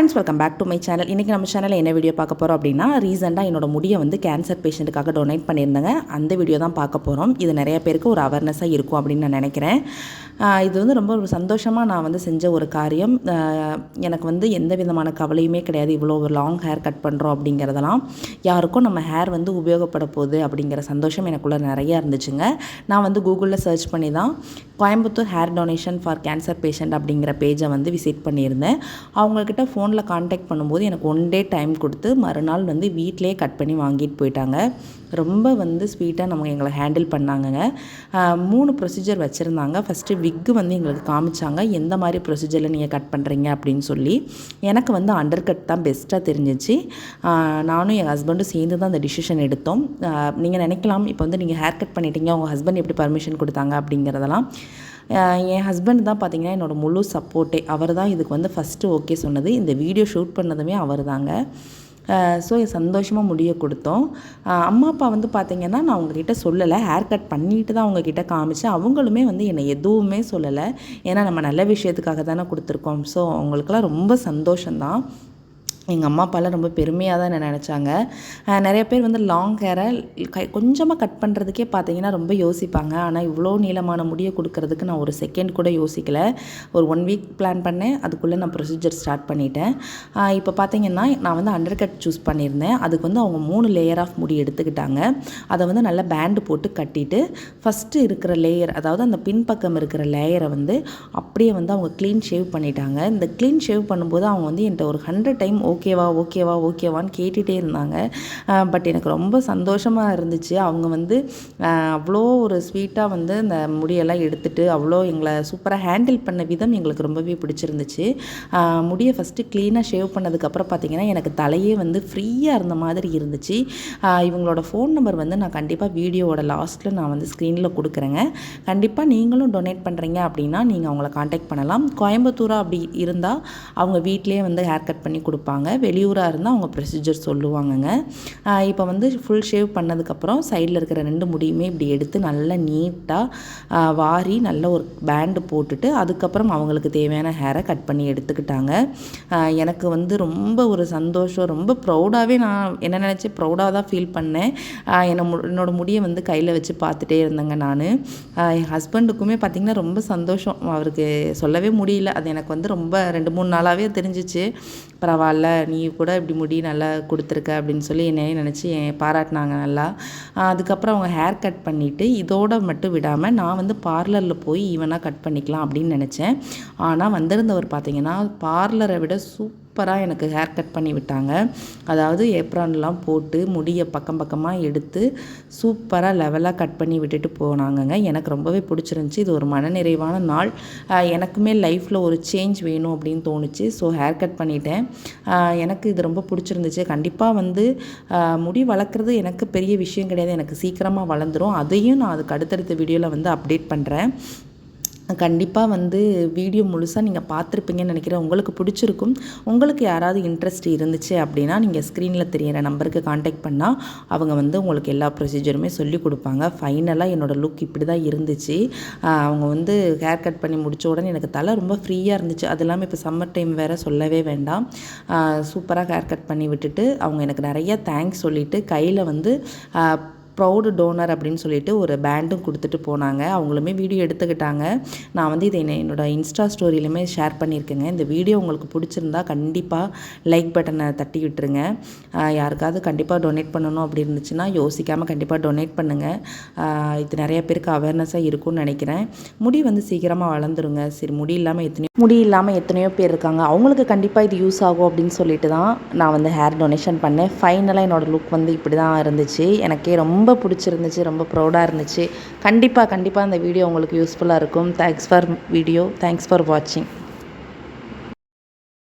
Friends welcome back to my channel இன்றைக்கி நம்ம சேனலில் என்ன வீடியோ பார்க்க போகிறோம் அப்படின்னா ரீசெண்டாக என்னோட முடியை வந்து கேன்சர் பேஷண்ட்டுக்காக டொனேட் பண்ணியிருந்தாங்க. அந்த வீடியோ தான் பார்க்க போகிறோம் இது நிறைய பேருக்கு ஒரு அவேர்னஸாக இருக்கும் அப்படின்னு நான் நினைக்கிறேன். இது வந்து ரொம்ப ஒரு சந்தோஷமாக நான் வந்து செஞ்ச ஒரு காரியம். எனக்கு வந்து எந்த விதமான கவலையுமே கிடையாது. இவ்வளோ ஒரு லாங் ஹேர் கட் பண்ணுறோம் அப்படிங்கிறதெல்லாம். யாருக்கும் நம்ம ஹேர் வந்து உபயோகப்பட போகுது அப்படிங்கிற சந்தோஷம் எனக்குள்ளே நிறையா இருந்துச்சுங்க. நான் வந்து கூகுளில் சர்ச் பண்ணி தான் Coimbatore hair donation for cancer patient அப்படிங்கிற பேஜை வந்து விசிட் பண்ணியிருந்தேன். அவங்கக்கிட்ட ஃபோனில் காண்டாக்ட் பண்ணும்போது எனக்கு ஒன் டே டைம் கொடுத்து மறுநாள் வந்து வீட்டிலே கட் பண்ணி வாங்கிட்டு போயிட்டாங்க. ரொம்ப வந்து ஸ்வீட்டாக நம்ம எங்களை ஹேண்டில் பண்ணாங்கங்க. மூணு ப்ரொசீஜர் வச்சுருந்தாங்க. ஃபஸ்ட்டு விக்கு வந்து எங்களுக்கு காமிச்சாங்க எந்த மாதிரி ப்ரொசீஜரில் நீங்கள் கட் பண்ணுறீங்க அப்படின்னு சொல்லி. எனக்கு வந்து அண்டர் கட் தான் பெஸ்ட்டாக தெரிஞ்சிச்சு. நானும் என் ஹஸ்பண்டும் சேர்ந்து தான் அந்த டிசிஷன் எடுத்தோம். நீங்கள் நினைக்கலாம் இப்போ வந்து நீங்கள் ஹேர் கட் பண்ணிட்டீங்க உங்கள் ஹஸ்பண்ட் எப்படி பர்மிஷன் கொடுத்தாங்க அப்படிங்கிறதெல்லாம். என் ஹஸ்பண்ட் தான் பார்த்தீங்கன்னா என்னோடய முழு சப்போர்ட்டே அவர் தான் இதுக்கு வந்து ஃபஸ்ட்டு ஓகே சொன்னது. இந்த வீடியோ ஷூட் பண்ணதுமே அவர் தாங்க ஸோ சந்தோஷமாக முடிய கொடுத்தோம். அம்மா அப்பா வந்து பார்த்திங்கன்னா நான் அவங்கக்கிட்ட சொல்லலை. ஹேர் கட் பண்ணிட்டு தான் அவங்கக்கிட்ட காமிச்சேன். அவங்களுமே வந்து என்னை எதுவுமே சொல்லலை. ஏன்னா நம்ம நல்ல விஷயத்துக்காக தானே கொடுத்துருக்கோம். ஸோ அவங்களுக்கெல்லாம் ரொம்ப சந்தோஷம்தான். எங்கள் அம்மா அப்பாலாம் ரொம்ப பெருமையாக தான் என்ன நினச்சாங்க. நிறைய பேர் வந்து லாங் ஹேரை கை கொஞ்சமாக கட் பண்ணுறதுக்கே பார்த்தீங்கன்னா ரொம்ப யோசிப்பாங்க. ஆனால் இவ்வளோ நீளமான முடியை கொடுக்கறதுக்கு நான் ஒரு செகண்ட் கூட யோசிக்கலை. ஒரு ஒன் வீக் பிளான் பண்ணேன். அதுக்குள்ளே நான் ப்ரொசீஜர் ஸ்டார்ட் பண்ணிட்டேன். இப்போ பார்த்தீங்கன்னா நான் வந்து அண்டர் கட் சூஸ் பண்ணியிருந்தேன். அதுக்கு வந்து அவங்க மூணு லேயர் ஆஃப் முடி எடுத்துக்கிட்டாங்க. அதை வந்து நல்லா பேண்டு போட்டு கட்டிட்டு ஃபஸ்ட்டு இருக்கிற லேயர் அதாவது அந்த பின்பக்கம் இருக்கிற லேயரை வந்து அப்படியே வந்து அவங்க க்ளீன் ஷேவ் பண்ணிட்டாங்க. இந்த க்ளீன் ஷேவ் பண்ணும்போது அவங்க வந்து என்கிட்ட ஒரு ஹண்ட்ரட் டைம் ஓகேவா ஓகேவா ஓகேவான்னு கேட்டுகிட்டே இருந்தாங்க. பட் எனக்கு ரொம்ப சந்தோஷமாக இருந்துச்சு. அவங்க வந்து அவ்வளோ ஒரு ஸ்வீட்டாக வந்து அந்த முடியெல்லாம் எடுத்துகிட்டு அவ்வளோ எங்களை சூப்பராக ஹேண்டில் பண்ண விதம் எங்களுக்கு ரொம்பவே பிடிச்சிருந்துச்சு. முடியை ஃபஸ்ட்டு க்ளீனாக ஷேவ் பண்ணதுக்கப்புறம் பார்த்தீங்கன்னா எனக்கு தலையே வந்து ஃப்ரீயாக இருந்த மாதிரி இருந்துச்சு. இவங்களோட ஃபோன் நம்பர் வந்து நான் கண்டிப்பாக வீடியோவோட லாஸ்ட்டில் நான் வந்து ஸ்க்ரீனில் கொடுக்குறேங்க. கண்டிப்பாக நீங்களும் டொனேட் பண்ணுறீங்க அப்படின்னா நீங்கள் அவங்கள காண்டாக்ட் பண்ணலாம். கோயம்புத்தூராக அப்படி இருந்தால் அவங்க வீட்லேயே வந்து ஹேர் கட் பண்ணி கொடுப்பாங்க. வெளியூராக இருந்தால் அவங்க ப்ரொசீஜர் சொல்லுவாங்கங்க. இப்போ வந்து ஃபுல் ஷேவ் பண்ணதுக்கப்புறம் சைடில் இருக்கிற ரெண்டு முடியுமே இப்படி எடுத்து நல்லா நீட்டாக வாரி நல்ல ஒரு பேண்டு போட்டுட்டு அதுக்கப்புறம் அவங்களுக்கு தேவையான ஹேரை கட் பண்ணி எடுத்துக்கிட்டாங்க. எனக்கு வந்து ரொம்ப ஒரு சந்தோஷம். ரொம்ப ப்ரௌடாகவே நான் என்ன நினச்சி ப்ரௌடாக தான் ஃபீல் பண்ணேன். என்னை மு என்னோடய முடியை வந்து கையில் வச்சு பார்த்துட்டே இருந்தேங்க நான். என் ஹஸ்பண்டுக்குமே பார்த்திங்கன்னா ரொம்ப சந்தோஷம். அவருக்கு சொல்லவே முடியல. அது எனக்கு வந்து ரொம்ப ரெண்டு மூணு நாளாகவே தெரிஞ்சிச்சு. பரவாயில்ல. நீ கூட இப்படி முடி நல்லா கொடுத்துருக்க அப்படின்னு சொல்லி என்னையே நினச்சி பாராட்டினாங்க நல்லா. அதுக்கப்புறம் அவங்க ஹேர் கட் பண்ணிவிட்டு இதோட மட்டும் விடாமல் நான் வந்து பார்லரில் போய் ஈவனாக கட் பண்ணிக்கலாம் அப்படின்னு நினச்சேன். ஆனால் வந்திருந்தவர் பார்த்தீங்கன்னா பார்லரை விட சூப்பர் சூப்பராக எனக்கு ஹேர் கட் பண்ணி விட்டாங்க. அதாவது ஏப்ரான்லாம் போட்டு முடியை பக்கம் பக்கமாக எடுத்து சூப்பராக லெவலாக கட் பண்ணி விட்டுட்டு போனாங்கங்க. எனக்கு ரொம்பவே பிடிச்சிருந்துச்சி. இது ஒரு மனநிறைவான நாள். எனக்குமே லைஃப்பில் ஒரு சேஞ்ச் வேணும் அப்படின்னு தோணுச்சு. ஸோ ஹேர் கட் பண்ணிட்டேன். எனக்கு இது ரொம்ப பிடிச்சிருந்துச்சு. கண்டிப்பாக வந்து முடி வளர்க்குறது எனக்கு பெரிய விஷயம் கிடையாது. எனக்கு சீக்கிரமாக வளர்ந்துரும். அதையும் நான் அதுக்கு அடுத்தடுத்த வீடியோவில் வந்து அப்டேட் பண்ணுறேன் கண்டிப்பாக வந்து வீடியோ முழுசாக நீங்கள் பார்த்துருப்பீங்கன்னு நினைக்கிறேன். உங்களுக்கு பிடிச்சிருக்கும். உங்களுக்கு யாராவது இன்ட்ரெஸ்ட் இருந்துச்சு அப்படின்னா நீங்கள் ஸ்க்ரீனில் தெரியிற நம்பருக்கு காண்டாக்ட் பண்ணால் அவங்க வந்து உங்களுக்கு எல்லா ப்ரொசீஜருமே சொல்லி கொடுப்பாங்க. ஃபைனலாக என்னோடய லுக் இப்படி தான் இருந்துச்சு. அவங்க வந்து ஹேர் கட் பண்ணி முடித்த உடனே எனக்கு தலை ரொம்ப ஃப்ரீயாக இருந்துச்சு. அது இல்லாமல் இப்போ சம்மர் டைம் வேறு சொல்லவே வேண்டாம். சூப்பராக ஹேர் கட் பண்ணி விட்டுட்டு அவங்க எனக்கு நிறைய தேங்க்ஸ் சொல்லிவிட்டு கையில் வந்து ப்ரௌடு டோனர் அப்படின்னு சொல்லிட்டு ஒரு பேண்டும் கொடுத்துட்டு போனாங்க. அவங்களுமே வீடியோ எடுத்துக்கிட்டாங்க. நான் வந்து இதை என்ன- என்னோட இன்ஸ்டா ஸ்டோரியிலுமே ஷேர் பண்ணியிருக்கேங்க. இந்த வீடியோ உங்களுக்கு பிடிச்சிருந்தா கண்டிப்பாக லைக் பட்டனை தட்டி விட்டுருங்க. யாருக்காவது கண்டிப்பாக டொனேட் பண்ணணும் அப்படி இருந்துச்சுன்னா யோசிக்காமல் கண்டிப்பாக டொனேட் பண்ணுங்கள் இது நிறைய பேருக்கு அவேர்னஸாக இருக்கும்னு நினைக்கிறேன். முடி வந்து சீக்கிரமாக வளர்ந்துருங்க. சரி முடி இல்லாமல் எத்தனையோ முடி இல்லாமல் எத்தனையோ பேர் இருக்காங்க. அவங்களுக்கு கண்டிப்பாக இது யூஸ் ஆகும் அப்படின்னு சொல்லிட்டு தான் நான் வந்து ஹேர் டொனேஷன் பண்ணேன். ஃபைனலாக என்னோடய லுக் வந்து இப்படி தான் இருந்துச்சு. எனக்கே ரொம்ப ரொம்ப பிடிச்சிருந்துச்சு ரொம்ப ப்ரௌடாக இருந்துச்சு. கண்டிப்பாக கண்டிப்பாக அந்த வீடியோ உங்களுக்கு யூஸ்ஃபுல்லாக இருக்கும். Thanks for video thanks for வாட்சிங்